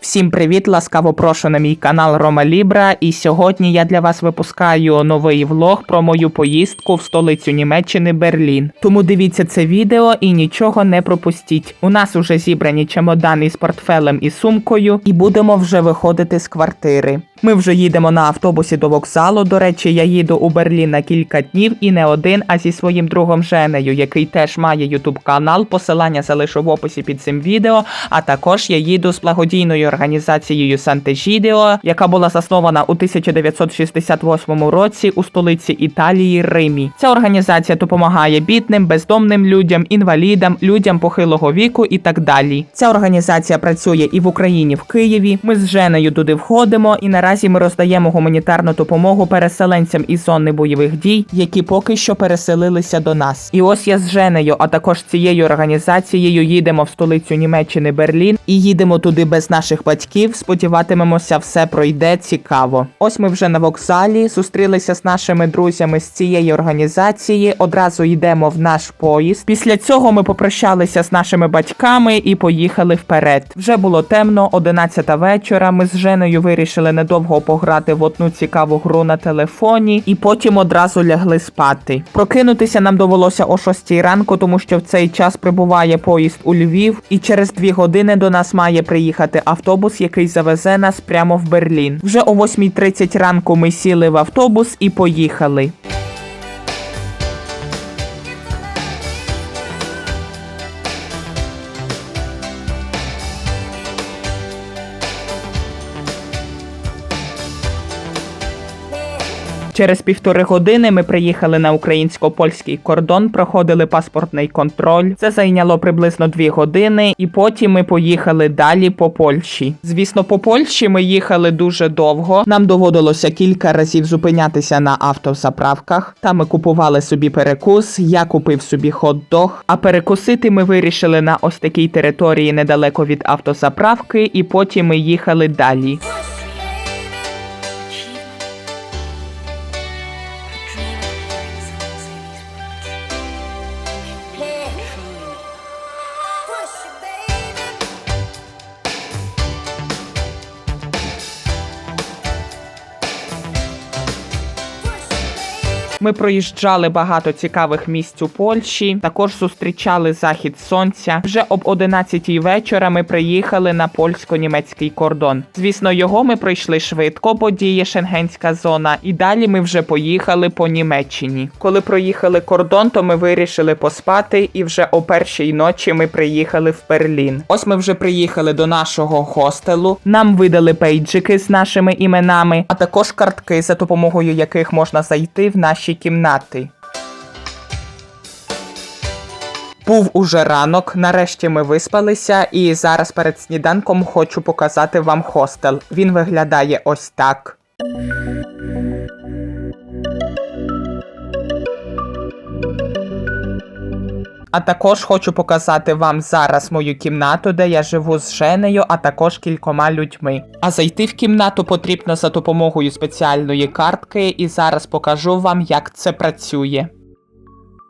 Всім привіт! Ласкаво прошу на мій канал Рома Лібра. І сьогодні я для вас випускаю новий влог про мою поїздку в столицю Німеччини Берлін. Тому дивіться це відео і нічого не пропустіть. У нас уже зібрані чемодани з портфелем і сумкою, і будемо вже виходити з квартири. Ми вже їдемо на автобусі до вокзалу. До речі, я їду у Берлін на кілька днів і не один, а зі своїм другом Женею, який теж має ютуб канал. Посилання залишу в описі під цим відео. А також я їду з благодійною організацією Сантежідео, яка була заснована у 1968 році у столиці Італії Римі. Ця організація допомагає бідним, бездомним людям, інвалідам, людям похилого віку і так далі. Ця організація працює і в Україні, в Києві. Ми з Женею туди входимо, і наразі ми роздаємо гуманітарну допомогу переселенцям із зони бойових дій, які поки що переселилися до нас. І ось я з Женею, а також цією організацією їдемо в столицю Німеччини Берлін і їдемо туди без наших батьків. Сподіватимемося, все пройде цікаво. Ось ми вже на вокзалі зустрілися з нашими друзями з цієї організації. Одразу йдемо в наш поїзд. Після цього ми попрощалися з нашими батьками і поїхали вперед. Вже було темно, 11 вечора. Ми з Женою вирішили недовго пограти в одну цікаву гру на телефоні, і потім одразу лягли спати. Прокинутися нам довелося о 6 ранку, тому що в цей час прибуває поїзд у Львів, і через 2 години до нас має приїхати автобус, який завезе нас прямо в Берлін. Вже о 8.30 ранку ми сіли в автобус і поїхали. Через півтори години ми приїхали на українсько-польський кордон, проходили паспортний контроль. Це зайняло приблизно дві години, і потім ми поїхали далі по Польщі. Звісно, по Польщі ми їхали дуже довго. Нам доводилося кілька разів зупинятися на автозаправках. Там ми купували собі перекус. Я купив собі хот-дог. А перекусити ми вирішили на ось такій території недалеко від автозаправки, і потім ми їхали далі. Ми проїжджали багато цікавих місць у Польщі. Також зустрічали захід сонця. Вже об 11 вечора ми приїхали на польсько-німецький кордон. Звісно, його ми пройшли швидко, бо діє шенгенська зона. І далі ми вже поїхали по Німеччині. Коли проїхали кордон, то ми вирішили поспати, і вже о першій ночі ми приїхали в Берлін. Ось ми вже приїхали до нашого хостелу. Нам видали пейджики з нашими іменами, а також картки, за допомогою яких можна зайти в наші кімнати. Був уже ранок, нарешті ми виспалися, і зараз перед сніданком хочу показати вам хостел. Він виглядає ось так. А також хочу показати вам зараз мою кімнату, де я живу з Женею, а також кількома людьми. А зайти в кімнату потрібно за допомогою спеціальної картки, і зараз покажу вам, як це працює.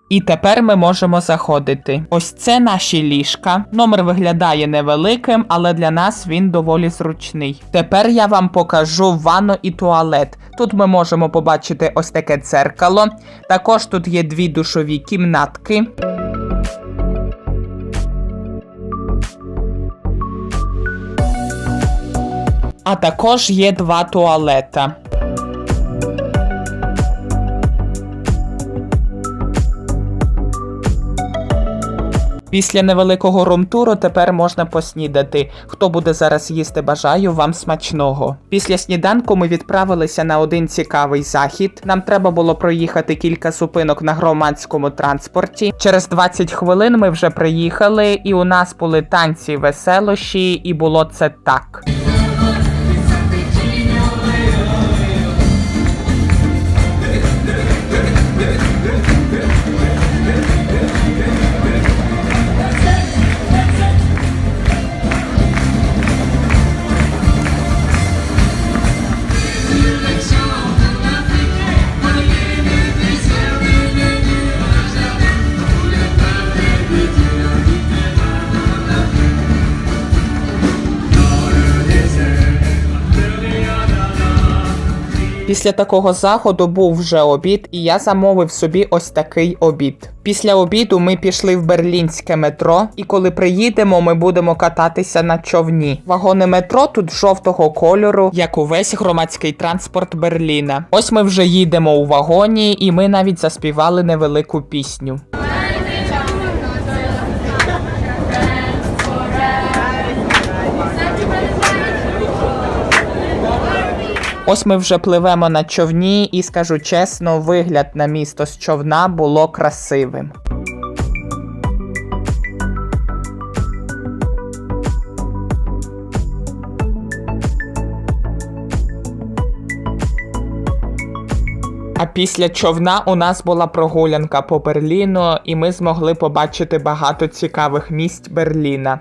І тепер ми можемо заходити. Ось це наші ліжка. Номер виглядає невеликим, але для нас він доволі зручний. Тепер я вам покажу ванну і туалет. Тут ми можемо побачити ось таке дзеркало. Також тут є дві душові кімнатки. А також є два туалета. Після невеликого румтуру тепер можна поснідати. Хто буде зараз їсти, бажаю вам смачного. Після сніданку ми відправилися на один цікавий захід. Нам треба було проїхати кілька зупинок на громадському транспорті. Через 20 хвилин ми вже приїхали, і у нас були танці веселощі, і було це так. Після такого заходу був вже обід, і я замовив собі ось такий обід. Після обіду ми пішли в берлінське метро, і коли приїдемо, ми будемо кататися на човні. Вагони метро тут жовтого кольору, як увесь громадський транспорт Берліна. Ось ми вже їдемо у вагоні, і ми навіть заспівали невелику пісню. Ось ми вже пливемо на човні, і скажу чесно, вигляд на місто з човна було красивим. А після човна у нас була прогулянка по Берліну, і ми змогли побачити багато цікавих місць Берліна.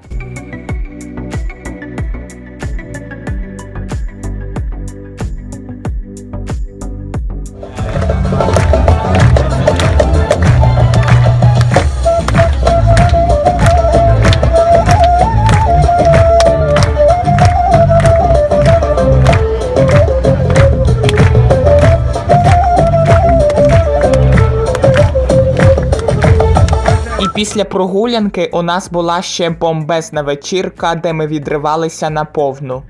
І після прогулянки у нас була ще бомбезна вечірка, де ми відривалися на повну.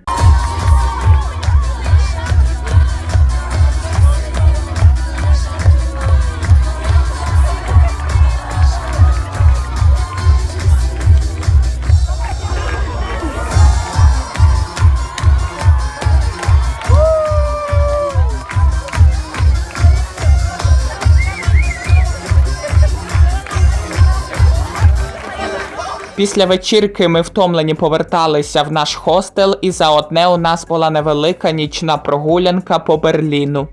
Після вечірки ми втомлені поверталися в наш хостел, і за одне у нас була невелика нічна прогулянка по Берліну.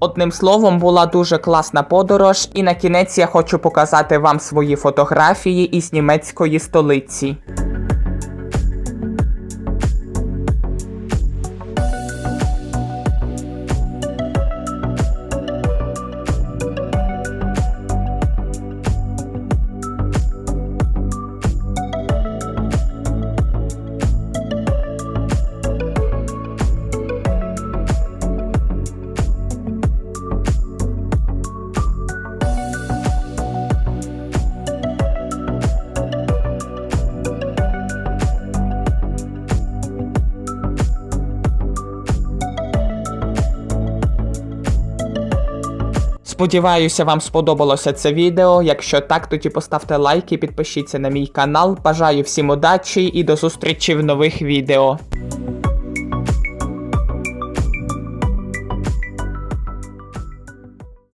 Одним словом, була дуже класна подорож, і на кінець я хочу показати вам свої фотографії із німецької столиці. Сподіваюся, вам сподобалося це відео. Якщо так, тоді поставте лайк і підпишіться на мій канал. Бажаю всім удачі і до зустрічі в нових відео.